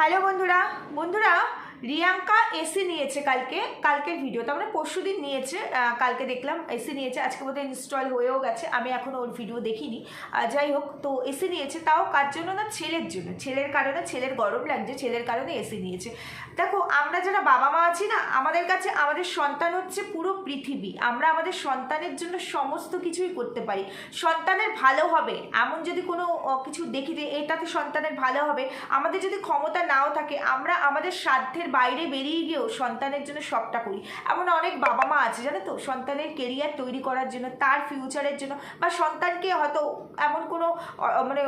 Hello বন্ধুরা বন্ধুরা Riyanka AC নিয়েছে কালকে, কালকের ভিডিও তার মানে পরশু দিন নিয়েছে কালকে দেখলাম এসি নিয়েছে, আজকে বোধহয় ইনস্টল হয়েও গেছে। আমি এখনও ওর ভিডিও দেখিনি। যাই হোক, তো এসি নিয়েছে, তাও কার জন্য না? ছেলের জন্য। ছেলের কারণে, ছেলের গরম লাগছে, ছেলের কারণে এসি নিয়েছে। দেখো, আমরা যারা বাবা মা আছি না, আমাদের কাছে, আমাদের সন্তান হচ্ছে পুরো পৃথিবী। আমরা আমাদের সন্তানের জন্য সমস্ত কিছুই করতে পারি। সন্তানের ভালো হবে, এমন যদি কোনো কিছু দেখি যে এটাতে সন্তানের ভালো হবে, আমাদের যদি ক্ষমতা নাও থাকে, আমরা আমাদের সাধ্যের বাইরে বেরিয়ে গিয়েও সন্তানের জন্য সবটা করি। এমন অনেক বাবা মা আছে, জানো তো? সন্তানের কেরিয়ার তৈরি করার জন্য, তার ফিউচারের জন্য, বা সন্তানকে হয়তো এমন কোনো মানে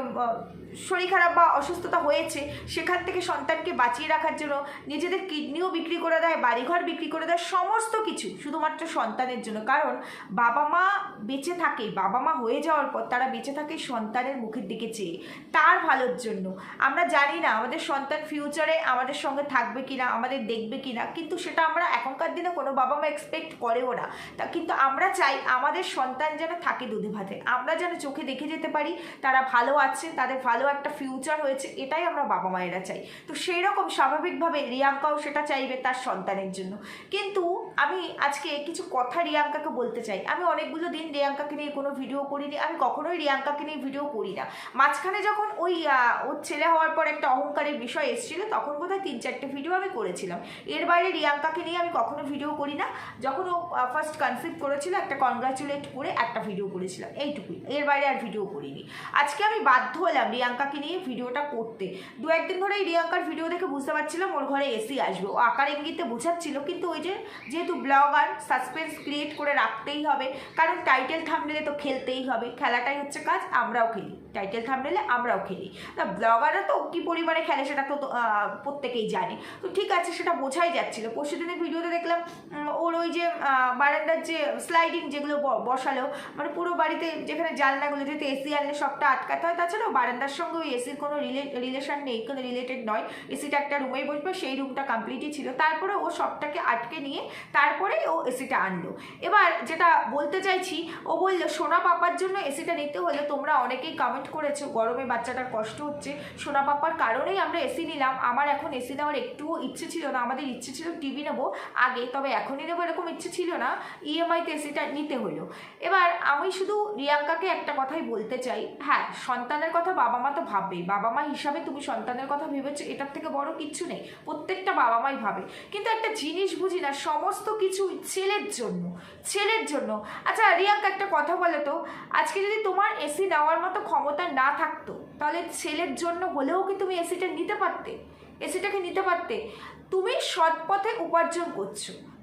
শরীর খারাপ বা অসুস্থতা হয়েছে, সেখান থেকে সন্তানকে বাঁচিয়ে রাখার জন্য, নিজেদের কিডনিও বিক্রি করে দেয়, বাড়িঘর বিক্রি করে দেয়, সমস্ত কিছু শুধুমাত্র সন্তানের জন্য। কারণ বাবা মা বেঁচে থাকে বাবা মা হয়ে যাওয়ার পর তারা বেঁচে থাকে সন্তানের মুখের দিকে চেয়ে। তার ভালোর জন্য। আমরা জানি না আমাদের সন্তান ফিউচারে আমাদের সঙ্গে থাকবে কিনা আমাদের দেখবে কিনা, কিন্তু সেটা আমরা এখনকার দিনে কোনো বাবা মা এক্সপেক্ট করেও না। তা কিন্তু আমরা চাই আমাদের সন্তান যেন থাকে দুধে ভাতে। আমরা যেন চোখে দেখে যেতে পারি, তারা ভালো আছে, তাদের ভালো একটা ফিউচার হয়েছে, এটাই আমরা বাবা মায়েরা চাই। তো সেই রকম স্বাভাবিকভাবে রিয়াঙ্কাও সেটা চাইবে তার সন্তানের জন্য। কিন্তু আমি আজকে কিছু কথা রিয়াঙ্কাকে বলতে চাই। আমি অনেকগুলো দিন রিয়াঙ্কাকে নিয়ে কোনো ভিডিও করিনি, আমি কখনোই রিয়াঙ্কাকে নিয়ে ভিডিও করি না। মাঝখানে যখন ওই ওর ছেলে হওয়ার পর একটা অহংকারের বিষয় এসেছিল, তখন বোধহয় তিন চারটে ভিডিও আমি করেছিলাম। এর বাইরে রিয়াঙ্কাকে নিয়ে আমি কখনো ভিডিও করি না। যখন ও ফার্স্ট কনসিভ করেছিল, একটা কনগ্রাচুলেট করে একটা ভিডিও করেছিলাম। এইটুকুই। এর বাইরে আর ভিডিও করিনি। আজকে আমি বাধ্য হলাম রিয়াঙ্কাকে নিয়ে ভিডিওটা করতে। দু একদিন ধরে এই রিয়াঙ্কার ভিডিও দেখে বুঝতে পারছিলাম ওর ঘরে এসি আসবে। ও আকার ইঙ্গিতে বোঝাচ্ছিল, কিন্তু ওই যে, যেহেতু ব্লগার সাসপেন্স ক্রিয়েট করে রাখতেই হবে, কারণ টাইটেল থামনেলে তো খেলতেই হবে। খেলাটাই হচ্ছে কাজ, আমরাও খেলি। টাইটেল থামনেলে আমরাও খেলি। তা ব্লগাররা তো কী পরিমাণে খেলে সেটা তো প্রত্যেকেই জানে। তো ঠিক আছে, সেটা বোঝাই যাচ্ছিল। পরশু দিনের ভিডিওতে দেখলাম ওর ওই যে বারান্দার যে স্লাইডিং যেগুলো বসালো মানে পুরো বাড়িতে যেখানে জানলাগুলো যেহেতু এসি আনলে সবটা আটকাতে হয়, তাছাড়াও বারান্দার সঙ্গে ওই এসির কোনো রিলেশন নেই, কোনো রিলেটেড নয়। এসিটা একটা রুমেই বসবে, সেই রুমটা কমপ্লিটই ছিল। তারপরে ও সবটাকে আটকে নিয়ে তারপরে ও এসিটা আনলো। এবার যেটা বলতে চাইছি, ও বলল, সোনা পাপার জন্য এসিটা নিতে হলে তোমরা অনেকেই কমেন্ট করেছ, গরমে বাচ্চাটার কষ্ট হচ্ছে। সোনা পাপার কারণেই আমরা এসি নিলাম। আমার এখন এসি নেওয়ার একটুও ইচ্ছে ছিল না, আমাদের ইচ্ছে ছিল টিভি নেব আগে, তবে এখনই নেব এরকম ইচ্ছে ছিল না ইএমআইতে এসিটা নিতে হলো। এবার আমি শুধু রিয়াঙ্কাকে একটা কথাই বলতে চাই। হ্যাঁ সন্তানের কথা বাবা মা তো ভাববেই বাবা মা হিসাবে তুমি সন্তানের কথা ভেবেছো, এটার থেকে বড় কিচ্ছু নেই, প্রত্যেকটা বাবা মাই ভাবে। কিন্তু একটা জিনিস বুঝি না, সমস্ত কিছু ছেলের জন্য ছেলের জন্য। আচ্ছা রিয়াঙ্কা একটা কথা বলো তো, আজকে যদি তোমার এসি নেওয়ার মতো ক্ষমতা না থাকতো, তাহলে ছেলের জন্য হলেও কি তুমি এসিটা নিতে পারতে? এসিটাকে নিতে পারতে। তুমি সৎ পথে উপার্জন করছ।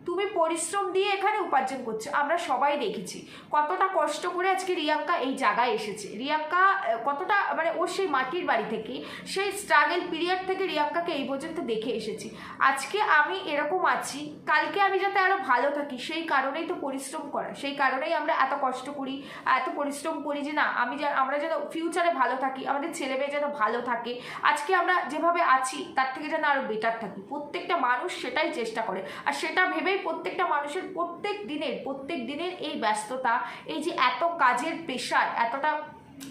তুমি পরিশ্রম দিয়ে এখানে উপার্জন করছ, আমরা সবাই দেখেছি। কতটা কষ্ট করে আজকে রিয়াঙ্কা এই জায়গায় এসেছে। রিয়াঙ্কা কতটা মানে ওর সেই মাটির বাড়ি থেকে, সেই স্ট্রাগল পিরিয়ড থেকে রিয়াঙ্কাকে এই পর্যন্ত দেখে এসেছি। আজকে আমি এরকম আছি, কালকে আমি যাতে আরও ভালো থাকি, সেই কারণেই তো পরিশ্রম করা, সেই কারণেই আমরা এত কষ্ট করি, এত পরিশ্রম করি যে না, আমি যেন, আমরা যেন ফিউচারে ভালো থাকি, আমাদের ছেলে মেয়ে যেন ভালো থাকে। আজকে আমরা যেভাবে আছি, তার থেকে যেন আরও বেটার থাকি। প্রত্যেকটা মানুষ সেটাই চেষ্টা করে, আর সেটা ভেবেই প্রত্যেকটা মানুষের প্রত্যেক দিনের প্রত্যেক দিনের এই ব্যস্ততা এই যে এত কাজের প্রেশার এতটা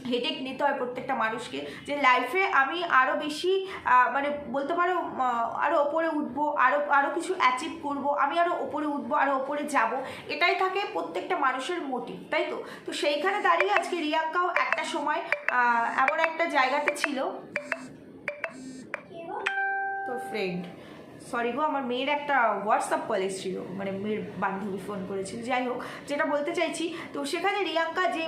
হেডেক নিতে হয় প্রত্যেকটা মানুষকে যে লাইফে আমি আরও বেশি মানে বলতে পারো আরও ওপরে উঠবো আরও আরও কিছু অ্যাচিভ করব আমি আরও ওপরে উঠবো আরও ওপরে যাব এটাই থাকে প্রত্যেকটা মানুষের মোটিভ তাই তো? তো সেইখানে দাঁড়িয়ে আজকে রিয়াঙ্কাও একটা সময় এমন একটা জায়গাতে ছিল। তোর ফ্রেন্ড সরি গো, আমার মেয়ের একটা হোয়াটসঅ্যাপ কল এসেছিল মানে মেয়ের বান্ধবী ফোন করেছিল। যাই হোক, যেটা বলতে চাইছি, তো সেখানে রিয়াঙ্কা যে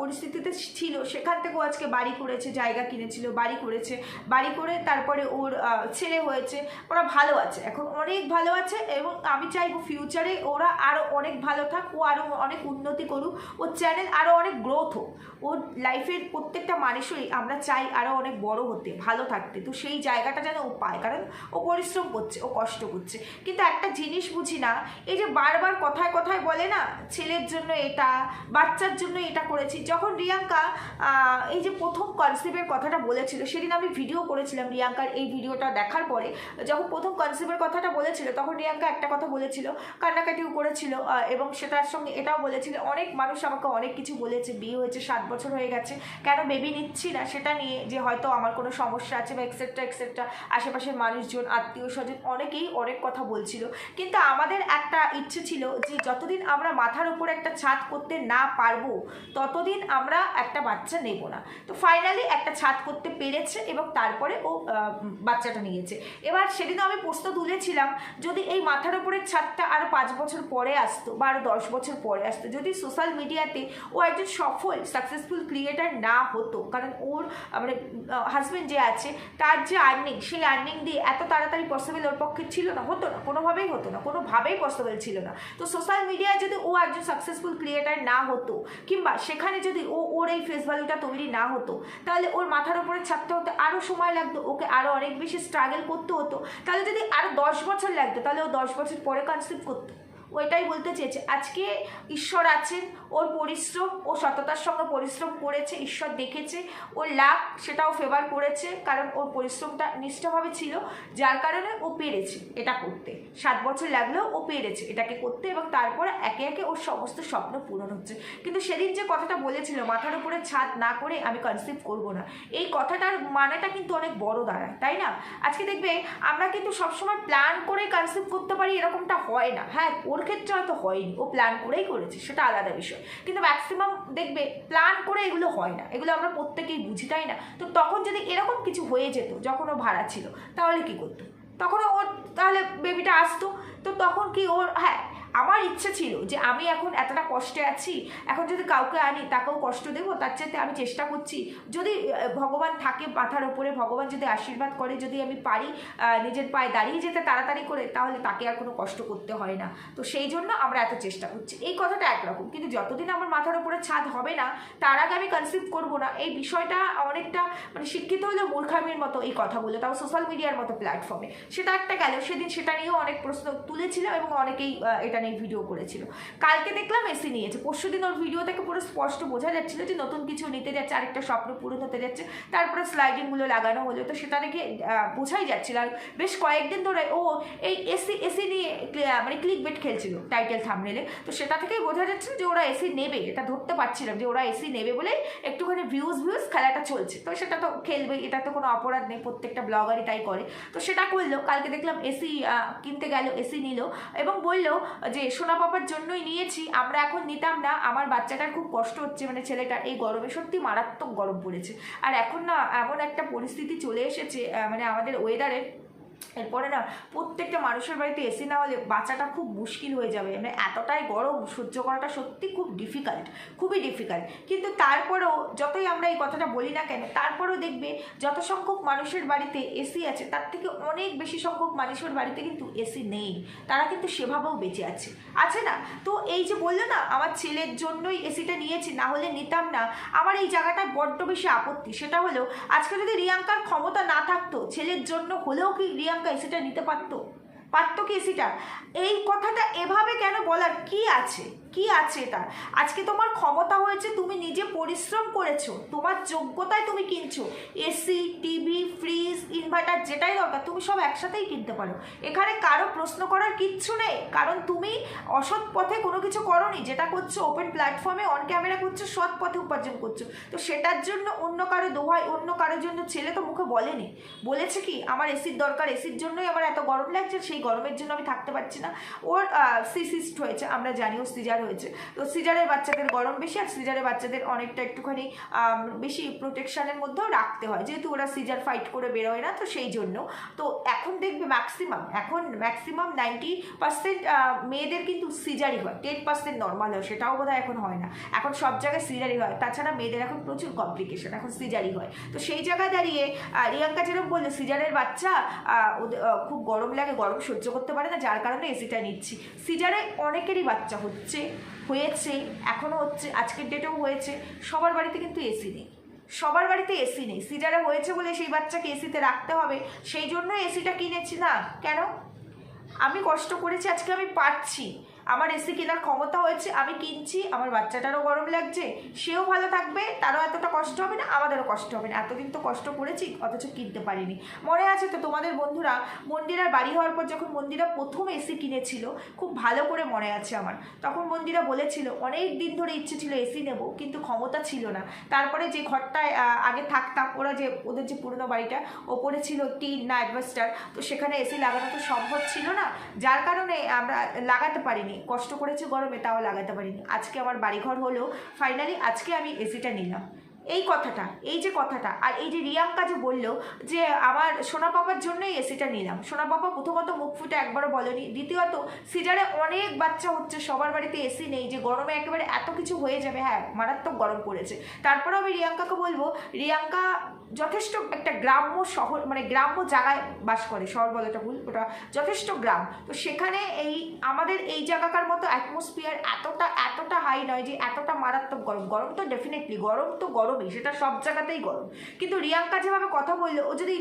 পরিস্থিতিতে ছিল, সেখান থেকেও আজকে বাড়ি করেছে, জায়গা কিনেছিল, বাড়ি করেছে। বাড়ি করে তারপরে ওর ছেলে হয়েছে, ওরা ভালো আছে, এখন অনেক ভালো আছে এবং আমি চাইব ফিউচারে ওরা আরও অনেক ভালো থাক, ও আরও অনেক উন্নতি করুক ওর চ্যানেল আরও অনেক গ্রোথ হোক। ওর লাইফের প্রত্যেকটা মানুষেরই আমরা চাই আরও অনেক বড় হতে, ভালো থাকতে। তো সেই জায়গাটা যেন ও পায়, কারণ ও পরিশ্রম করছে। করছে, ও কষ্ট করছে। কিন্তু একটা জিনিস বুঝি না, এই যে বারবার কথায় কথায় বলে না, ছেলের জন্য এটা, বাচ্চার জন্য এটা করেছি, যখন রিয়াঙ্কা এই যে প্রথম কনসেপ্টের কথাটা বলেছিল, সেদিন আমি ভিডিও করেছিলাম রিয়াঙ্কার এই ভিডিওটা দেখার পরে, যখন প্রথম কনসেপ্টের কথাটা বলেছিল, তখন রিয়াঙ্কা একটা কথা বলেছিল, কান্নাকাটিও করেছিল এবং সেটার সঙ্গে এটাও বলেছিল, অনেক মানুষ আমাকে অনেক কিছু বলেছে, বিয়ে হয়েছে, সাত বছর হয়ে গেছে, কেন বেবি নিচ্ছি না, সেটা নিয়ে যে হয়তো আমার কোনো সমস্যা আছে বা এক্সেট্রা এক্সেট্রা আশেপাশের মানুষজন আত্মীয় স্বজন অনেকেই অনেক কথা বলছিল। কিন্তু আমাদের একটা ইচ্ছে ছিল যে যতদিন আমরা মাথার উপর একটা ছাদ করতে না পারব, ততদিন আমরা একটা বাচ্চা নেব না। তো ফাইনালি একটা ছাদ করতে পেরেছে এবং তারপরে ও বাচ্চাটা নিয়েছে। এবার সেদিনও আমি প্রশ্ন তুলেছিলাম, যদি এই মাথার উপরের ছাদটা আরও পাঁচ বছর পরে আসতো বা আরও দশ বছর পরে আসতো, যদি সোশ্যাল মিডিয়াতে ও একজন সফল সাকসেসফুল ক্রিয়েটার না হতো, কারণ ওর মানে হাজব্যান্ড যে আছে, তার যে আর্নিং সেই আর্নিং দিয়ে এত তাড়াতাড়ি পসিবল ওর পক্ষে ছিল না, হতো না, কোনোভাবেই হতো না, কোনোভাবেই পসিবল ছিল না। তো সোশ্যাল মিডিয়ায় যদি ও একজন সাকসেসফুল ক্রিয়েটার না হতো, কিংবা সেখানে যদি ও, ওর এই ফেস ভ্যালুটা তৈরি না হতো, তাহলে ওর মাথার উপরে ছাড়তে হতো আরও সময় লাগতো, ওকে আরও অনেক বেশি স্ট্রাগল করতে হতো। তাহলে যদি আরও দশ বছর লাগতো, তাহলে ও দশ বছর পরে কনসিভ করতো। ওইটাই বলতে চেয়েছে। আজকে ঈশ্বর আছেন, ওর পরিশ্রম, ও সততার সঙ্গে পরিশ্রম করেছে, ঈশ্বর দেখেছে, ওর লাভ সেটাও ফেভার করেছে, কারণ ওর পরিশ্রমটা নিষ্ঠভাবে ছিল, যার কারণে ও পেরেছে এটা করতে। সাত বছর লাগলেও ও পেরেছে এটাকে করতে এবং তারপরে একে একে ওর সমস্ত স্বপ্ন পূরণ হচ্ছে। কিন্তু সেদিন যে কথাটা বলেছিল, মাথার উপরে ছাদ না করে আমি কনসিভ করব না, এই কথাটার মানেটা কিন্তু অনেক বড় দাঁড়ায়, তাই না? আজকে দেখবে আমরা কিন্তু সবসময় প্ল্যান করে কনসিভ করতে পারি, এরকমটা হয় না। হ্যাঁ ওর ক্ষেত্রে হয়তো হয়নি, ও প্ল্যান করেই করেছে, সেটা আলাদা বিষয়। কিন্তু ম্যাক্সিমাম দেখবে প্ল্যান করে এগুলো হয় না, এগুলো আমরা প্রত্যেকেই বুঝি, তাই না? তো তখন যদি এরকম কিছু হয়ে যেত, যখন ও ভাড়া ছিল, তাহলে কি করতো? তখন ওর তাহলে বেবিটা আসতো, তো তখন কি ওর হ্যাঁ আমার ইচ্ছে ছিল যে আমি এখন এতটা কষ্টে আছি, এখন যদি কাউকে আনি, তাকেও কষ্ট দেবো, তার চাইতে আমি চেষ্টা করছি। যদি ভগবান থাকে মাথার ওপরে ভগবান যদি আশীর্বাদ করে, যদি আমি পারি নিজের পায়ে দাঁড়িয়ে যেতে তাড়াতাড়ি করে, তাহলে তাকে আর কোনো কষ্ট করতে হয় না। তো সেই জন্য আমরা এত চেষ্টা করছি। এই কথাটা একরকম, কিন্তু যতদিন আমার মাথার ওপরে ছাদ হবে না, তার আগে আমি কনসিভ করব না। এই বিষয়টা অনেকটা মানে শিক্ষিত হলেও মূর্খামির মতো এই কথা বলে, তাও সোশ্যাল মিডিয়ার মতো প্ল্যাটফর্মে সেটা একটা গেল, সেদিন সেটা নিয়েও অনেক প্রশ্ন তুলেছিলাম এবং অনেকেই এটা নিয়ে ভিডিও করেছিল। কালকে দেখলাম এসি নিয়েছে। পরশু দিন ওর ভিডিও থেকে পুরো স্পষ্ট বোঝা যাচ্ছিল যে নতুন কিছু নিতে যাচ্ছে, আরেকটা স্বপ্ন পূরণ হতে যাচ্ছে। তারপরে স্লাইডিংগুলো লাগানো হলো। তো সেটা দেখে বোঝাই যাচ্ছিল। আর বেশ কয়েকদিন ধরে ও এই এসি এসি নিয়ে মানে ক্লিক বেট খেলছিল টাইটেল থামনেলে তো সেটা থেকেই বোঝা যাচ্ছিল যে ওরা এসি নেবে। এটা ধরতে পারছিলাম যে ওরা এসি নেবে বলেই একটুখানি ভিউজ ভিউজ খেলাটা চলছে। তো সেটা তো খেলবে, এটা তো কোনো অপরাধ নেই, প্রত্যেকটা ব্লগারই তাই করে। তো সেটা করল। কালকে দেখলাম এসি কিনতে গেল এসি নিল এবং বলল যে সোনা পাপার জন্যই নিয়েছি, আমরা এখন নিতাম না। আমার বাচ্চাটার খুব কষ্ট হচ্ছে মানে ছেলেটার এই গরমে সত্যি মারাত্মক গরম পড়েছে। আর এখন না এমন একটা পরিস্থিতি চলে এসেছে মানে আমাদের ওয়েদারের এরপরে না, প্রত্যেকটা মানুষের বাড়িতে এসি না হলে বাঁচাটা খুব মুশকিল হয়ে যাবে। মানে এতটাই গরম, সহ্য করাটা সত্যি খুব ডিফিকাল্ট খুবই ডিফিকাল্ট কিন্তু তারপরেও যতই আমরা এই কথাটা বলি না কেন, তারপরেও দেখবে যত সংখ্যক মানুষের বাড়িতে এসি আছে, তার থেকে অনেক বেশি সংখ্যক মানুষের বাড়িতে কিন্তু এসি নেই। তারা কিন্তু সেভাবেও বেঁচে আছে। আছে না? তো এই যে বলল না, আমার ছেলের জন্যই এসিটা নিয়েছি, না হলে নিতাম না। আমার এই জায়গাটায় বড্ড বেশি আপত্তি। সেটা হলো, আজকে যদি রিয়াঙ্কার ক্ষমতা না থাকতো, ছেলের জন্য হলেও কি রিয়াঙ্কা এসিটা নিতে পারতো? পারতো কি এসিটা এই কথাটা এভাবে কেন বলার? কি আছে? কি আছে এটা আজকে তোমার ক্ষমতা হয়েছে, তুমি নিজে পরিশ্রম করেছ, তোমার যোগ্যতায় তুমি কিনছো। এসি ফ্রিজ যেটাই দরকার তুমি সব একসাথেই কিনতে পারো। এখানে কারও প্রশ্ন করার কিচ্ছু নেই, কারণ তুমি অসৎ পথে কোনো কিছু করনি, যেটা করছ ওপেন প্ল্যাটফর্মে অন ক্যামেরা করছ, সৎ পথে উপার্জন করছ। তো সেটার জন্য অন্য কারও দোহাই, অন্য কারোর জন্য ছেলে তো মুখে বলেনি। বলেছে কি, আমার এসির দরকার এসির জন্যই আমার এত গরম লাগছে, সেই গরমের জন্য আমি থাকতে পারছি না। ওর সিসিস্ট হয়েছে, আমরা জানি ও সিজার হয়েছে। তো সিজারের বাচ্চাদের গরম বেশি, আর সিজারের বাচ্চাদের অনেকটা একটুখানি বেশি প্রোটেকশানের মধ্যেও রাখতে হয়। যেহেতু ওরা সিজার ফাইট করে বেরোয় না, তো সেই জন্য। তো এখন দেখবে ম্যাক্সিমাম এখন ম্যাক্সিমাম নাইনটি পার্সেন্ট মেয়েদের কিন্তু সিজারি হয় টেন পার্সেন্ট নর্মাল হয়, সেটাও বোধ এখন হয় না। এখন সব জায়গায় সিজারি হয়, তাছাড়া মেয়েদের এখন প্রচুর কমপ্লিকেশন এখন সিজারি হয়। তো সেই জায়গায় দাঁড়িয়ে রিয়াঙ্কা যেরকম বলল সিজারের বাচ্চা খুব গরম লাগে, গরম সহ্য করতে পারে না, যার কারণে এসিটা নিচ্ছি। সিজারে অনেকেরই বাচ্চা হচ্ছে, হয়েছে এখনও হচ্ছে, আজকের ডেটেও হয়েছে, সবার বাড়িতে কিন্তু এসি নেই। সবার বাড়িতে এসি নেই। সিজারে হয়েছে বলে সেই বাচ্চাকে এসিতে রাখতে হবে, সেই জন্য এসিটা কিনেছি না। কেন? আমি কষ্ট করেছি, আজকে আমি পাচ্ছি আমার এসি কেনার ক্ষমতা হয়েছে, আমি কিনছি, আমার বাচ্চাটারও গরম লাগছে, সেও ভালো থাকবে, তারও এতটা কষ্ট হবে না, আমাদেরও কষ্ট হবে না। এতদিন তো কষ্ট করেছি, অথচ কিনতে পারিনি। মনে আছে তো তোমাদের বন্ধুরা মন্দিরার বাড়ি হওয়ার পর যখন মন্দিরা প্রথম এসি কিনেছিল, খুব ভালো করে মনে আছে আমার। তখন মন্দিরা বলেছিল, অনেক দিন ধরে ইচ্ছে ছিল এসি নেব, কিন্তু ক্ষমতা ছিল না। তারপরে যে ঘরটায় আগে থাকতাম, ওরা যে, ওদের যে পুরনো বাড়িটা, ওপরে ছিল টিন, না, অ্যাডভাস্টার, তো সেখানে এসি লাগানো তো সম্ভব ছিল না। যার কারণে আমরা লাগাতে পারিনি। কষ্ট করেছি গরমে, তাও লাগাতে পারিনি। আজকে আমার বাড়িঘর হলো ফাইনালি আজকে আমি এসিটা নিলাম। এই কথাটা, এই যে কথাটা, আর এই যে রিয়াঙ্কা যে বলল যে আমার সোনা পাপার জন্যই এসিটা নিলাম। সোনা পাপা প্রথমত মুখ ফুটে একবারও বলেনি, দ্বিতীয়ত সিজারে অনেক বাচ্চা হচ্ছে, সবার বাড়িতে এসি নেই, যে গরমে একেবারে এত কিছু হয়ে যাবে হ্যাঁ মারাত্মক গরম পড়েছে। তারপরেও আমি রিয়াঙ্কাকে বলব, রিয়াঙ্কা যথেষ্ট একটা গ্রাম্য শহর মানে গ্রাম্য জায়গায় বাস করে, শহর বলাটা ভুল, ওটা যথেষ্ট গ্রাম। তো সেখানে এই, আমাদের এই জায়গাকার মতো অ্যাটমসফিয়ার এতটা এতটা হাই নয় যে এতটা মারাত্মক গরম। গরম তো ডেফিনেটলি গরম তো গরমই, সেটা সব জায়গাতেই গরম। কিন্তু রিয়াঙ্কা যেভাবে কথা বলল, ও যদি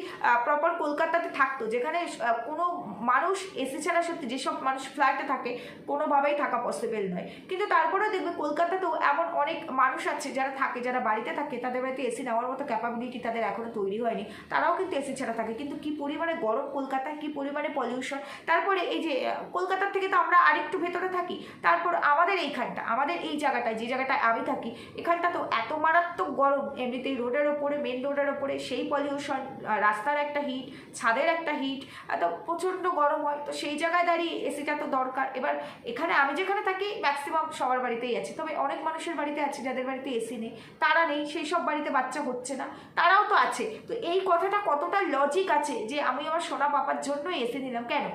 প্রপার কলকাতাতে থাকতো, যেখানে কোনো মানুষ এসি ছাড়া সত্যি যেসব মানুষ ফ্ল্যাটে থাকে, কোনোভাবেই থাকা পসিবল নয়। কিন্তু তারপরেও দেখবে কলকাতাতেও এমন অনেক মানুষ আছে যারা থাকে, যারা বাড়িতে থাকে, তাদের বাড়িতে এসি নেওয়ার মতো ক্যাপাবিলিটি তাদের এখনও তৈরি হয়নি। তারাও কিন্তু এসি ছাড়া থাকে। কিন্তু কি পরিমাণে গরম কলকাতায়, কি পরিমাণে পলিউশন তারপরে এই যে কলকাতার থেকে তো আমরা আরেকটু ভেতরে থাকি। তারপর আমাদের এইখানটা, আমাদের এই জায়গাটায়, যে জায়গাটায় আমি থাকি, এখানটা তো এত মারাত্মক গরম, এমনিতেই রোডের ওপরে মেন রোডের ওপরে সেই পলিউশন রাস্তার একটা হিট ছাদের একটা হিট এত প্রচণ্ড গরম হয়। তো সেই জায়গায় দাঁড়িয়ে এসিটা তো দরকার। এবার এখানে আমি যেখানে থাকি ম্যাক্সিমাম সবার বাড়িতেই আছে। তবে অনেক মানুষের বাড়িতে আছে, যাদের বাড়িতে এসি নেই। তারা নেই, সেই সব বাড়িতে বাচ্চা হচ্ছে না। তারাও তো আছে। তো এই কথাটা কতটা লজিক আছে যে আমি আমার সোনা পাপার জন্য এসি নিলাম? কেন?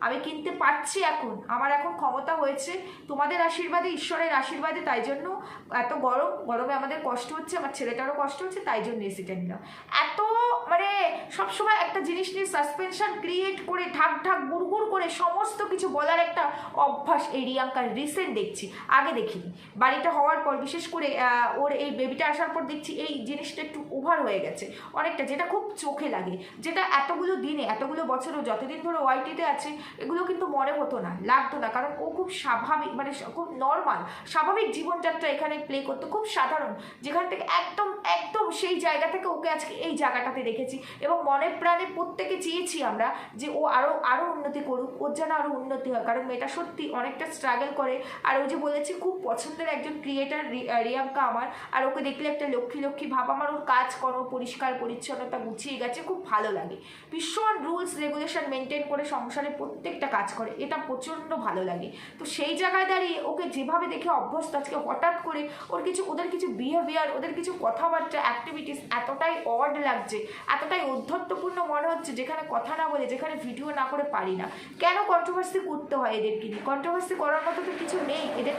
আমি কিনতে পারছি এখন। আমার এখন ক্ষমতা হয়েছে। তোমাদের আশীর্বাদে, ঈশ্বরের আশীর্বাদে, তাই জন্য এত গরম। গরমে আমাদের কষ্ট হচ্ছে, আমার ছেলেটারও কষ্ট হচ্ছে, তাই জন্য এসিটা নিলাম। এত মানে সবসময় একটা জিনিস নিয়ে সাসপেনশন ক্রিয়েট করে, ঢাক ঢাক গুড়গুড় করে সমস্ত কিছু বলার একটা অভ্যাস এই রিয়াঙ্কার রিসেন্ট দেখছি। আগে দেখিনি। বাড়িটা হওয়ার পর, বিশেষ করে ওর এই বেবিটা আসার পর দেখছি এই জিনিসটা একটু ওভার হয়ে গেছে। অনেকটা, যেটা খুব চোখে লাগে। যেটা এতগুলো দিনে, এতগুলো বছরও যতদিন ধরে ওয়াইটিতে আছে এগুলো কিন্তু মনে হতো না, লাগতো না। কারণ ও খুব স্বাভাবিক মানে খুব নর্মাল স্বাভাবিক জীবনযাত্রা এখানে প্লে করতো, খুব সাধারণ। যেখান থেকে একদম একদম সেই জায়গা থেকে ওকে আজকে এই জায়গাটাতে রেখেছি। এবং মনে প্রাণে প্রত্যেকে চেয়েছি আমরা যে ও আরও আরও উন্নতি করুক, ওর যেন আরও উন্নতি হয়। কারণ মেয়েটা সত্যি অনেকটা স্ট্রাগল করে। আর ওই যে বলেছি, খুব পছন্দের একজন ক্রিয়েটার রিয়াঙ্কা আমার। আর ওকে দেখলে একটা লক্ষ্মী লক্ষ্মী ভাব। আমার ওর কাজ কর্ম, পরিষ্কার, পরিচ্ছন্নতা গুছিয়ে গেছে, খুব ভালো লাগে। ভীষণ রুলস রেগুলেশন মেনটেন করে সংসারে প্রত্যেকটা কাজ করে এটা প্রচণ্ড ভালো লাগে। তো সেই জায়গায় দাঁড়িয়ে ওকে যেভাবে দেখে অভ্যস্ত আজকে হঠাৎ করে ওর কিছু ওদের কিছু বিহেভিয়ার ওদের কিছু কথাবার্তা অ্যাক্টিভিটিস এতটাই অড লাগছে এতটাই ঔদ্ধত্যপূর্ণ মনে হচ্ছে যেখানে কথা না বলে যেখানে ভিডিও না করে পারি না। কেন কন্ট্রোভার্সি করতে হয় এদেরকে নিয়ে? কন্ট্রোভার্সি করার মতো তো কিছু নেই। এদের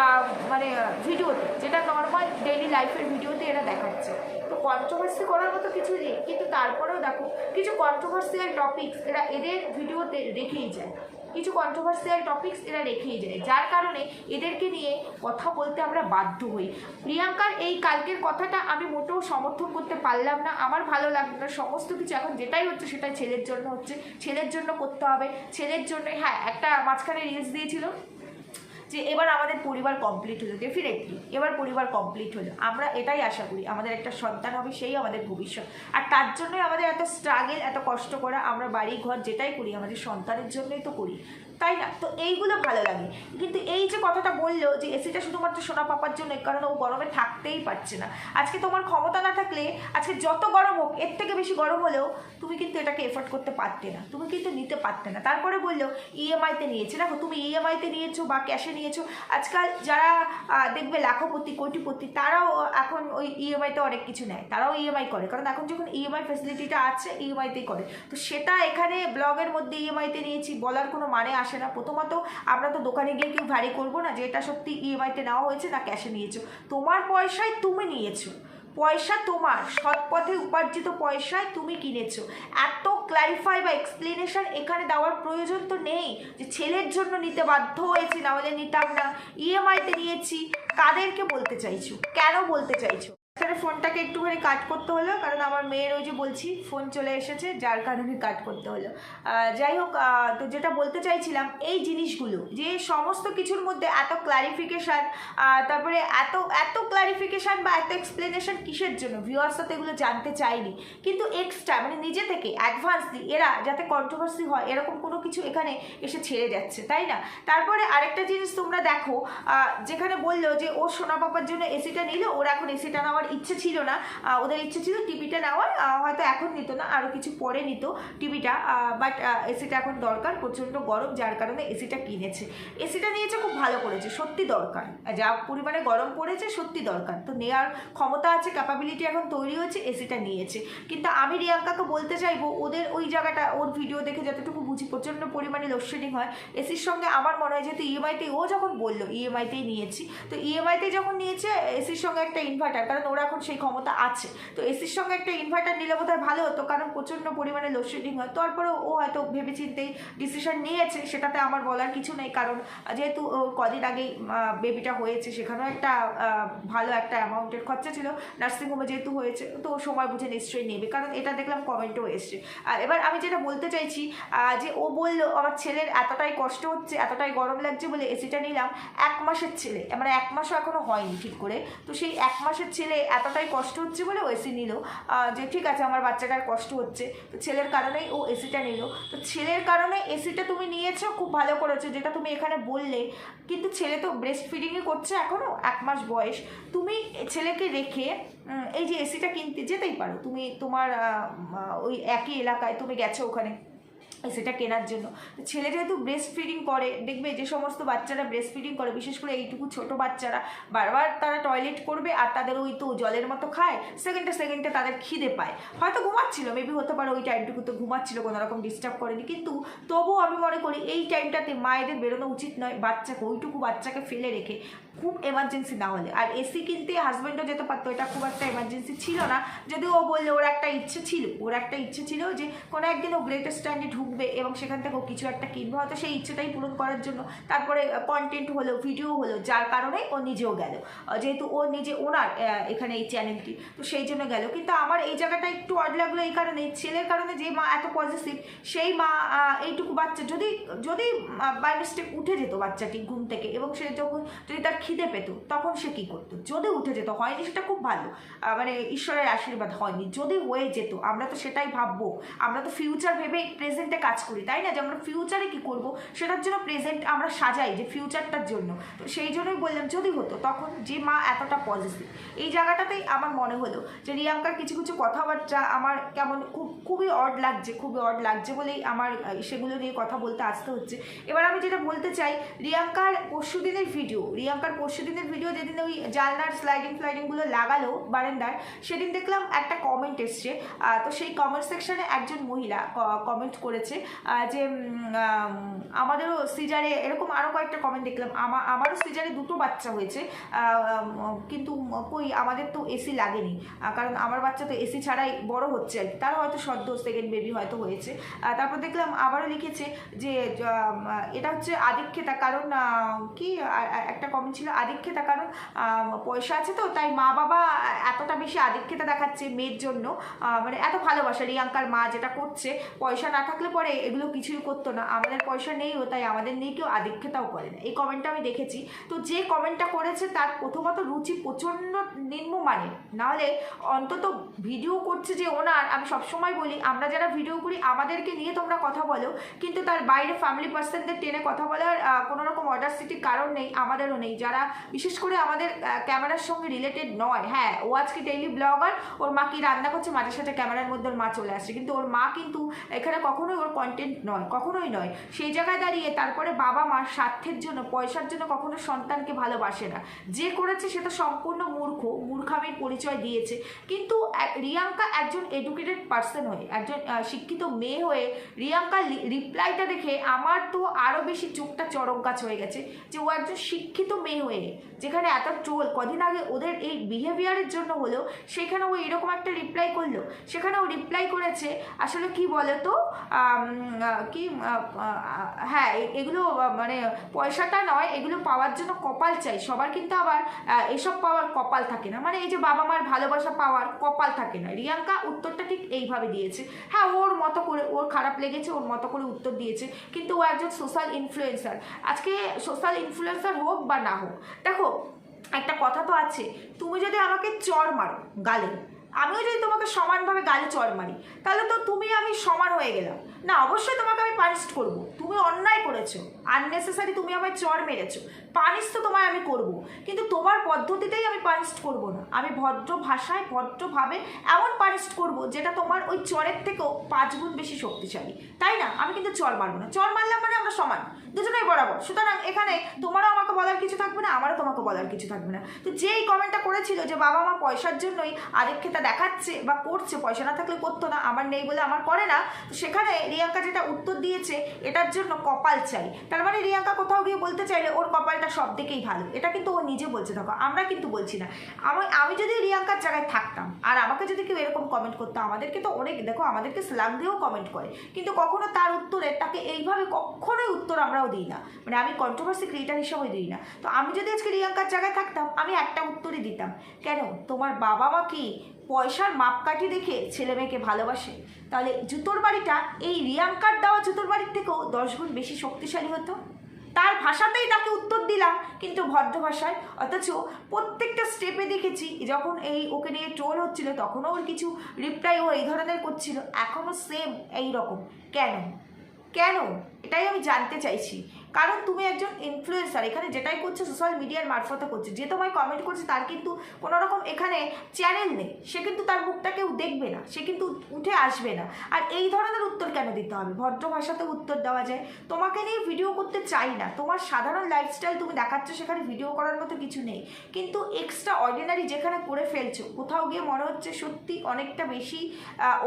আহ, মানে ভিডিওতে যেটা নর্মাল ডেইলি লাইফের ভিডিওতে এরা দেখাচ্ছে। কন্ট্রোভার্সি করার মতো কিছু নেই। কিন্তু তারপরেও দেখো, কিছু কন্ট্রোভার্সিয়াল টপিকস এরা এদের ভিডিওতে রেখেই যায়। কিছু কন্ট্রোভার্সিয়াল টপিকস এরা রেখেই যায়। যার কারণে এদেরকে নিয়ে কথা বলতে আমরা বাধ্য হই। প্রিয়াঙ্কার, এই কালকের কথাটা আমি মোটেও সমর্থন করতে পারলাম না। আমার ভালো লাগল না। সমস্ত কিছু এখন যেটাই হচ্ছে সেটাই ছেলের জন্য হচ্ছে। ছেলের জন্য করতে হবে। ছেলের জন্য হ্যাঁ একটা মাঝখানে রিলস দিয়েছিল। যে এবার আমাদের পরিবার কমপ্লিট হলো ডেফিনেটলি এবার পরিবার কমপ্লিট হলো। আমরা এটাই আশা করি, আমাদের একটা সন্তান হবে, সেই আমাদের ভবিষ্যৎ। আর তার জন্যই আমাদের এত স্ট্রাগল এত কষ্ট করা, আমরা বাড়ি ঘর যেটাই করি, আমাদের সন্তানের জন্যই তো করি। তাই না? তো এইগুলো ভালো লাগে। কিন্তু এই যে কথাটা বলল যে এসিটা শুধুমাত্র সোনা পাপার জন্য কারণ ও গরমে থাকতেই পারছে না। আজকে তোমার ক্ষমতা না থাকলে, আজকে যত গরম হোক, এর থেকে বেশি গরম হলেও তুমি কিন্তু এটাকে এফোর্ড করতে পারতে না। তুমি কিন্তু নিতে পারতে না। তারপরে বলল ইএমআইতে নিয়েছে। দেখো, তুমি ইএমআইতে নিয়েছো বা ক্যাশে নিয়েছো। আজকাল যারা দেখবে লাখপতি, কোটিপতি, তারাও এখন ওই ইএমআইতে অনেক কিছু নেয়। তারাও ইএমআই করে। কারণ এখন যখন ইএমআই ফেসিলিটিটা আছে ইএমআইতেই করে। তো সেটা এখানে ব্লগের মধ্যে ইএমআইতে নিয়েছি, বলার কোনো মানে আসে না। প্রথমত, আমরা তো দোকানে গিয়ে কেউ ভারী করব না, যে এটা সত্যি ইএমআইতে নেওয়া হয়েছে, না ক্যাশে নিয়েছো। তোমার পয়সায় তুমি নিয়েছো। পয়সা তোমার সৎ পথে উপার্জিত পয়সায় তুমি কিনেছো। এত ক্লারিফাই বা এক্সপ্লেনেশন এখানে দেওয়ার প্রয়োজন তো নেই, যে ছেলের জন্য নিতে বাধ্য হয়েছি, না হলে নিতাম না। ইএমআইতে নিয়েছি, কাদেরকে বলতে চাইছো? কেন বলতে চাইছো? এখানে ফোনটাকে একটুখানি কাট করতে হলো, কারণ আমার মেয়ের ওই যে বলছি, ফোন চলে এসেছে, যার কারণে কাট করতে হলো। যাই হোক তো যেটা বলতে চাইছিলাম, এই জিনিসগুলো, যে সমস্ত কিছুর মধ্যে এত ক্লারিফিকেশান তারপরে এত এত ক্লারিফিকেশান বা এত এক্সপ্লেনেশান কিসের জন্য? ভিউয়ার্সরা তো এগুলো জানতে চাইনি কিন্তু এক্সট্রা মানে নিজে থেকে অ্যাডভান্সলি এরা যাতে কন্ট্রোভার্সি হয়, এরকম কোনো কিছু এখানে এসে ছেড়ে যাচ্ছে, তাই না? তারপরে আরেকটা জিনিস তোমরা দেখো যেখানে বলল যে, ও সোনা পাপার জন্য এসিটা নিল, ওর এখন এসিটা নেওয়ার ইচ্ছে ছিল না ওদের ইচ্ছে ছিল টিভিটা নেওয়ার হয়তো এখন নিত না আরও কিছু পরে নিত টিভিটা বাট এসিটা এখন দরকার, প্রচণ্ড গরম, যার কারণে এসিটা কিনেছে। এসিটা নিয়েছে খুব ভালো করেছে, সত্যি দরকার। যা পরিমাণে গরম পড়েছে, সত্যি দরকার। তো নেওয়ার ক্ষমতা আছে ক্যাপাবিলিটি এখন তৈরি হয়েছে, এসিটা নিয়েছে। কিন্তু আমি রিয়াঙ্কাকে বলতে চাইব, ওদের ওই জায়গাটা, ওর ভিডিও দেখে যতটুকু বুঝি, প্রচণ্ড পরিমাণে লোডশেডিং হয়। এসির সঙ্গে আমার মনে হয় যেহেতু ইএমআইতে ও যখন বলল ইএমআইতেই নিয়েছি, তো ইএমআইতে যখন নিয়েছে, এসির সঙ্গে একটা ইনভার্টার কারণ ওরা এখন সেই ক্ষমতা আছে। তো এসির সঙ্গে একটা ইনভার্টার নিলে বোধহয় ভালো হতো, কারণ প্রচণ্ড পরিমাণে লোডশেডিং হয়। তারপরেও ও হয়তো ভেবেচিন্তেই ডিসিশন নিয়েছে, সেটাতে আমার বলার কিছু নেই, কারণ যেহেতু কদিন আগেই বেবিটা হয়েছে, সেখানেও একটা ভালো একটা অ্যামাউন্টের খরচা ছিল। নার্সিংহোমে যেহেতু হয়েছে, তো সময় বুঝে নিশ্চয়ই নেবে, কারণ এটা দেখলাম কমেন্টও এসছে। আর এবার আমি যেটা বলতে চাইছি যে ও বলল, আমার ছেলের এতটাই কষ্ট হচ্ছে, এতটাই গরম লাগছে বলে এসিটা নিলাম। এক মাসের ছেলে মানে এক মাসও এখনও হয়নি ঠিক করে। তো সেই এক মাসের ছেলে এতটাই কষ্ট হচ্ছে বলে ও এসি নিল। যে ঠিক আছে, আমার বাচ্চাটার কষ্ট হচ্ছে। তো ছেলের কারণেই ও এসিটা নিল। তো ছেলের কারণে এসিটা তুমি নিয়েছো, খুব ভালো করেছ, যেটা তুমি এখানে বললে। কিন্তু ছেলে তো ব্রেস্ট ফিডিংই করছে এখনও এক মাস বয়স। তুমি ছেলেকে রেখে এই যে এসিটা কিনতে যেতেই পারো। তুমি তোমার ওই একই এলাকায় তুমি গেছো ওখানে। সেটা কেনার জন্য। ছেলে যেহেতু ব্রেস্ট ফিডিং করে, দেখবে যে সমস্ত বাচ্চারা ব্রেস্ট ফিডিং করে, বিশেষ করে এইটুকু ছোট বাচ্চারা, বারবার তারা টয়লেট করবে আর তাদের ওই তো জলের মতো খায় সেকেন্ডে সেকেন্ডে তাদের খিদে পায়। হয়তো ঘুমাচ্ছিল মেবি হতে পারে ওই টাইমটুকু তো ঘুমাচ্ছিল, কোনো রকম ডিস্টার্ব করেনি, কিন্তু তবুও আমি মনে করি এই টাইমটাতে মায়েদের বেরোনো উচিত নয়, বাচ্চাকে, ওইটুকু বাচ্চাকে ফেলে রেখে। খুব এমার্জেন্সি না হলে। আর এসি কিনতে হাজব্যান্ডও যেতে পারতো, এটা খুব একটা এমার্জেন্সি ছিল না। যদি ও বললে ওর একটা ইচ্ছে ছিল, ওর একটা ইচ্ছে ছিল যে কোনো একদিন ও গ্রেটেস্ট স্ট্যান্ডে ঢুকবে এবং সেখান থেকে ও কিছু একটা কিনবে, হয়তো সেই ইচ্ছেটাই পূরণ করার জন্য। তারপরে কন্টেন্ট হলো ভিডিও হলো, যার কারণে ও নিজেও গেল। যেহেতু ও নিজে ওনার এখানে এই চ্যানেলটি তো সেই জন্য গেল। কিন্তু আমার এই জায়গাটা একটু অড লাগল এই কারণে ছেলের কারণে যে মা এত পজিটিভ সেই মা এইটুকু বাচ্চা যদি যদি বাই মিস্টেক উঠে যেত বাচ্চাটি ঘুম থেকে এবং সে যখন, যদি তার খিদে পেত, তখন সে কি করতো? যদি উঠে যেত, হয়নি সেটা খুব ভালো মানে ঈশ্বরের আশীর্বাদ হয়নি। যদি হয়ে যেত, আমরা তো সেটাই ভাববো। আমরা তো ফিউচার ভেবে প্রেজেন্টে কাজ করি, তাই না? যে আমরা ফিউচারে কি করব? সেটার জন্য প্রেজেন্ট আমরা সাজাই যে ফিউচারটার জন্য। তো সেই জন্যই বললাম, যদি হতো, তখন যে মা এতটা পজিটিভ এই জায়গাটাতেই আমার মনে হলো যে রিয়াঙ্কার কিছু কিছু কথাবার্তা আমার কেমন খুব, খুবই অড লাগছে, খুবই অড লাগছে বলেই আমার সেগুলো নিয়ে কথা বলতে আসতে হচ্ছে। এবার আমি যেটা বলতে চাই, রিয়াঙ্কার পরশু দিনের ভিডিও রিয়াঙ্কার পরশু দিনের ভিডিও যেদিন ওই জানলার স্লাইডিং ফ্লাইডিংগুলো লাগালো বারান্দার সেদিন দেখলাম একটা কমেন্ট এসছে। তো সেই কমেন্ট সেকশানে একজন মহিলা কমেন্ট করেছে যে আমাদেরও সিজারে এরকম আরও কয়েকটা কমেন্ট দেখলাম। আমা- আমারও সিজারে দুটো বাচ্চা হয়েছে কিন্তু কই, আমাদের তো এসি লাগেনি। কারণ আমার বাচ্চা তো এসি ছাড়াই বড় হচ্ছে আর। তার হয়তো সদ্য সেকেন্ড বেবি হয়তো হয়েছে। তারপর দেখলাম আবারও লিখেছে যে এটা হচ্ছে আদিক্ষেতা। কারণ কি একটা কমেন্ট ছিল আদিক্ষেতা, কারণ পয়সা আছে তো, তাই মা বাবা এতটা বেশি আদিক্ষেতা দেখাচ্ছে মেয়ের জন্য। মানে এত ভালোবাসা, রিয়াঙ্কার মা যেটা করছে, পয়সা না থাকলে পরে এগুলো কিছুই করতো না। আমাদের পয়সা নেই ও, তাই আমাদের নিয়ে কেউ আদিক্ষেতাও করে না। এই কমেন্টটা আমি দেখেছি। তো যে কমেন্টটা করেছে, তার প্রথমত রুচি প্রচণ্ড নিম্নমানের নাহলে অন্তত ভিডিও করছে যে ওনার, আমি সবসময় বলি, আমরা যারা ভিডিও করি, আমাদেরকে নিয়ে তোমরা কথা বলো। কিন্তু তার বাইরে ফ্যামিলি পার্সনদের টেনে কথা বলার কোনো রকম অর্ডার সিটির কারণ নেই, আমাদেরও নেই। যারা বিশেষ করে আমাদের ক্যামেরার সঙ্গে রিলেটেড নয়। হ্যাঁ ও আজকে ডেইলি ব্লগার ওর মা কি রান্না করছে মাঝে সাথে ক্যামেরার মধ্যে ওর মা চলে আসছে। কিন্তু ওর মা কিন্তু এখানে কখনোই ওর কন্টেন্ট নয়, কখনোই নয়। সেই জায়গায় দাঁড়িয়ে তারপরে বাবা মার স্বার্থের জন্য, পয়সার জন্য কখনো সন্তানকে ভালোবাসে না। যে করেছে সেটা সম্পূর্ণ মূর্খ, মূর্খামের পরিচয় দিয়েছে। কিন্তু রিয়াঙ্কা একজন এডুকেটেড পার্সন হয়ে, একজন শিক্ষিত মেয়ে হয়ে রিয়াঙ্কার রিপ্লাইটা দেখে আমার তো আরও বেশি চোখটা চরক গাছ হয়ে গেছে যে ও একজন শিক্ষিত মেয়ে হয়ে যেখানে এত ট্রোল কদিন আগে ওদের এই বিহেভিয়ারের জন্য হলো সেখানে ও এরকম একটা রিপ্লাই করল। সেখানে ও রিপ্লাই করেছে, আসলে কি বলে তো কি হ্যাঁ এগুলো মানে পয়সাটা নয়, এগুলো পাওয়ার জন্য কপাল চাই। সবার কিন্তু আবার এসব পাওয়ার কপাল থাকে না। মানে এই যে বাবা মার ভালোবাসা পাওয়ার কপাল থাকে না। রিয়াঙ্কা উত্তরটা ঠিক এইভাবে দিয়েছে। হ্যাঁ ওর মতো করে, ওর খারাপ লেগেছে, ওর মতো করে উত্তর দিয়েছে। কিন্তু ও একজন সোশ্যাল ইনফ্লুয়েন্সার আজকে সোশ্যাল ইনফ্লুয়েন্সার হোক বা না হোক দেখো একটা কথা তো আছে তুমি যদি আমাকে চর মারো গালে আমিও যদি তোমাকে সমানভাবে গালে চর মারি, তাহলে তো তুমি আমি সমান হয়ে গেলাম। না, অবশ্যই তোমাকে আমি পানিশ করব। তুমি অন্যায় করেছ। আননেসেসারি তুমি আমায় চর মেরেছো। পানিশ তো তোমায় আমি করব। কিন্তু তোমার পদ্ধতিতেই আমি পানিশ করব না। আমি ভদ্র ভাষায়, ভদ্রভাবে এমন পানিশ করব যেটা তোমার ওই চরের থেকেও পাঁচ গুণ বেশি শক্তিশালী। তাই না? আমি কিন্তু চর মারবো না। চর মারলাম মানে আমরা সমান। দুজনেই বরাবর। সুতরাং এখানে তোমারও আমাকে বলার কিছু থাকবে না, আমারও তোমাকে বলার কিছু থাকবে না। তো যেই কমেন্টটা করেছিল যে বাবা মা পয়সার জন্যই আরেককে তা দেখাচ্ছে বা করছে, পয়সা না থাকলে করতো না, আমার নেই বলে আমার করে না, তো সেখানে রিয়াঙ্কা যেটা উত্তর দিয়েছে, এটার জন্য কপাল চাই। তার মানে রিয়াঙ্কা কোথাও গিয়ে বলতে চাইলে ওর কপালটা সব দিকেই ভালো। এটা কিন্তু ও নিজে বলছে, দেখো, আমরা কিন্তু বলছি না। আমি আমি যদি রিয়াঙ্কার জায়গায় থাকতাম, আর আমাকে যদি কেউ এরকম কমেন্ট করতো, আমাদেরকে তো অনেক, দেখো, আমাদেরকে স্লাম দিয়েও কমেন্ট করে। কিন্তু কখনো তার উত্তরে তাকে এইভাবে কখনোই উত্তর আমরাও দিই না। মানে আমি কন্ট্রোভার্সি ক্রিয়েটার হিসাবে দিই না। তো আমি যদি আজকে রিয়াঙ্কার জায়গায় থাকতাম, আমি একটা উত্তরই দিতাম। কেন? তোমার বাবা মা কি পয়সার মাপকাঠি দেখে ছেলে মেয়েকে ভালোবাসে, তাহলে জুতোর বাড়িটা এই রিয়াঙ্কার দেওয়া জুতোর বাড়ির থেকেও দশ গুণ বেশি শক্তিশালী হতো? তার ভাষাতেই তাকে উত্তর দিলাম, কিন্তু ভদ্র ভাষায়, অথচ প্রত্যেকটা স্টেপে দেখেছি, যখন এই ওকে নিয়ে ট্রোল হচ্ছিল, তখনও ওর কিছু রিপ্লাই ও এই ধরনের করছিল এখনও সেম এই রকম কেন? কেন? এটাই আমি জানতে চাইছি। কারণ তুমি একজন ইনফ্লুয়েন্সার এখানে যেটাই করছ সোশ্যাল মিডিয়ার মারফতে করছে। যে তোমায় কমেন্ট করছে তার কিন্তু কোনো রকম এখানে চ্যানেল নেই। সে কিন্তু তার মুখটা কেউ দেখবে না, সে কিন্তু উঠে আসবে না। আর এই ধরনের উত্তর কেন দিতে হবে? ভদ্র ভাষাতে উত্তর দেওয়া যায়। তোমাকে নিয়ে ভিডিও করতে চাই না। তোমার সাধারণ লাইফস্টাইল তুমি দেখাচ্ছ সেখানে ভিডিও করার মতো কিছু নেই। কিন্তু এক্সট্রা অর্ডিনারি যেখানে করে ফেলছো, কোথাও গিয়ে মনে হচ্ছে সত্যি অনেকটা বেশি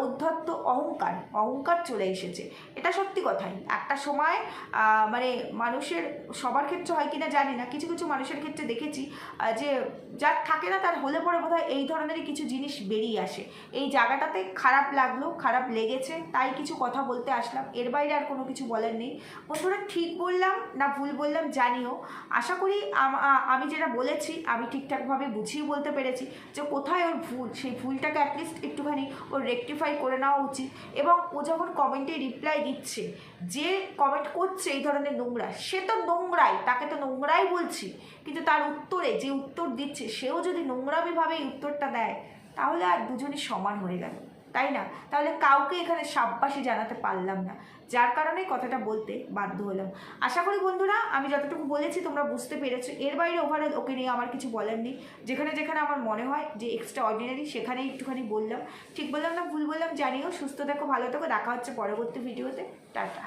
উদ্ধত্ত অহংকার অহংকার চলে এসেছে। এটা সত্যি কথাই। একটা সময় মানে মানুষের, সবার ক্ষেত্রে হয় কিনা জানি না। কিছু কিছু মানুষের ক্ষেত্রে দেখেছি যে যার থাকে না তার হলে পরে বোধহয় এই ধরনেরই কিছু জিনিস বেরিয়ে আসে। এই জায়গাটাতে খারাপ লাগল, খারাপ লেগেছে, তাই কিছু কথা বলতে আসলাম। এর বাইরে আর কোনো কিছু বলার নেই। বন্ধুরা, ঠিক বললাম না ভুল বললাম জানিও। আশা করি আমি যেটা বলেছি, আমি ঠিকঠাকভাবে বুঝিয়ে বলতে পেরেছি যে কোথায় ওর ভুল। সেই ভুলটাকে অ্যাটলিস্ট একটুখানি ওর রেকটিফাই করে নেওয়া উচিত। এবং ও যখন কমেন্টে রিপ্লাই দিচ্ছে, যে কমেন্ট করছে এই ধরনের নোংরা সে তো নোংরাই, তাকে তো নোংরাই বলছি। কিন্তু তার উত্তরে যে উত্তর দিচ্ছে, সেও যদি নোংরামিভাবে উত্তরটা দেয়, তাহলে আর দুজনই সমান হয়ে গেল, তাই না? তাহলে কাউকে এখানে সাব্বাসী জানাতে পারলাম না, যার কারণে কথাটা বলতে বাধ্য হলাম। আশা করি বন্ধুরা, আমি যতটুকু বলেছি তোমরা বুঝতে পেরেছ। এর বাইরে ওভারঅল ওকে নিয়ে আমার কিছু বলার নেই। যেখানে যেখানে আমার মনে হয় যে এক্সট্রা অর্ডিনারি সেখানেই একটুখানি বললাম। ঠিক বললাম না ভুল বললাম জানিও। সুস্থ থাকো, ভালো থাকো। দেখা হচ্ছে পরবর্তী ভিডিওতে টাটা।